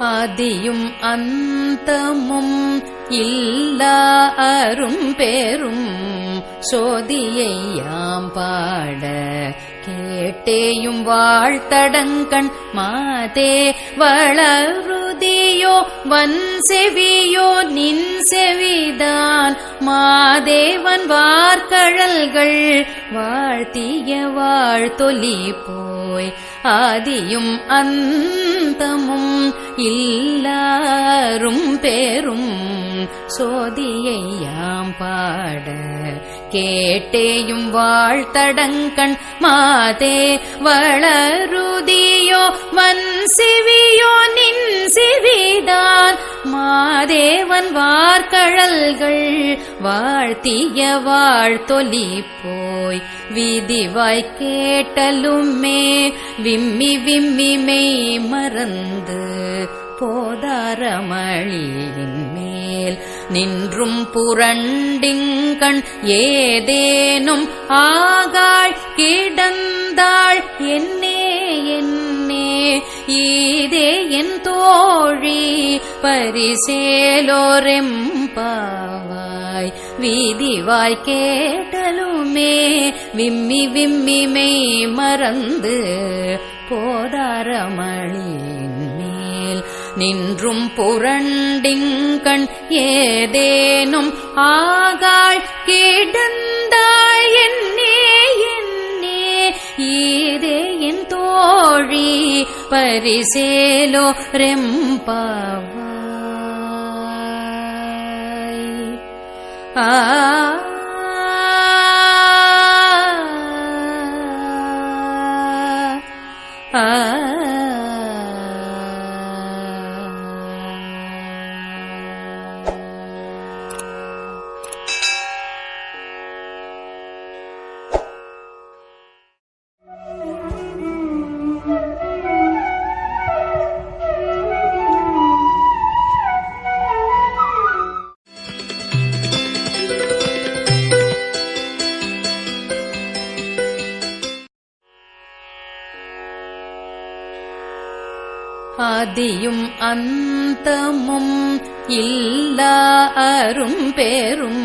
ஆதியும் அந்தமும் இல்லா அரும் பேரும். சோதியை யாம் பாட கேட்டேயும் வாழ்த்தடங்கண் மாதே வளருதியோ வன் செவியோ நின் செவிதான். மாதேவன் வார்கழல்கள் வாழ்த்திய வாழ்த்தொலி போய் ஆதியும் அந்தமும் இல்லாரும் பேரும் சோதியையாம் பாட கேட்டேயும் வாழ்த்தடங்கண் மாதே வளருதியோ வன் சிவியோ நின் சிவிதா மாதேவன் வார்கழல்கள் வாழ்த்திய வாழ்த்தொலி போய் விதிவாய் கேட்டலுமே விம்மி விம்மி மெய் மறந்து போதாரமளியின் மேல் நின்றும் புரண்டிங்கண் ஏதேனும் ஆகாள் கிடந்த ஈதே என் தோழி பரிசேலோரெம்பாவாய். வீதிவாய் கேட்டலுமே விம்மி விம்மி மெய் மறந்து போதாரமளியின் மேல் நின்றும் புரண்டிங்கண் ஏதேனும் ஆ தோழி பரிசேலோ ரெம்பாவாய் ஆ ஆதியும் அந்தமும் இல்லா அரும் பேரும்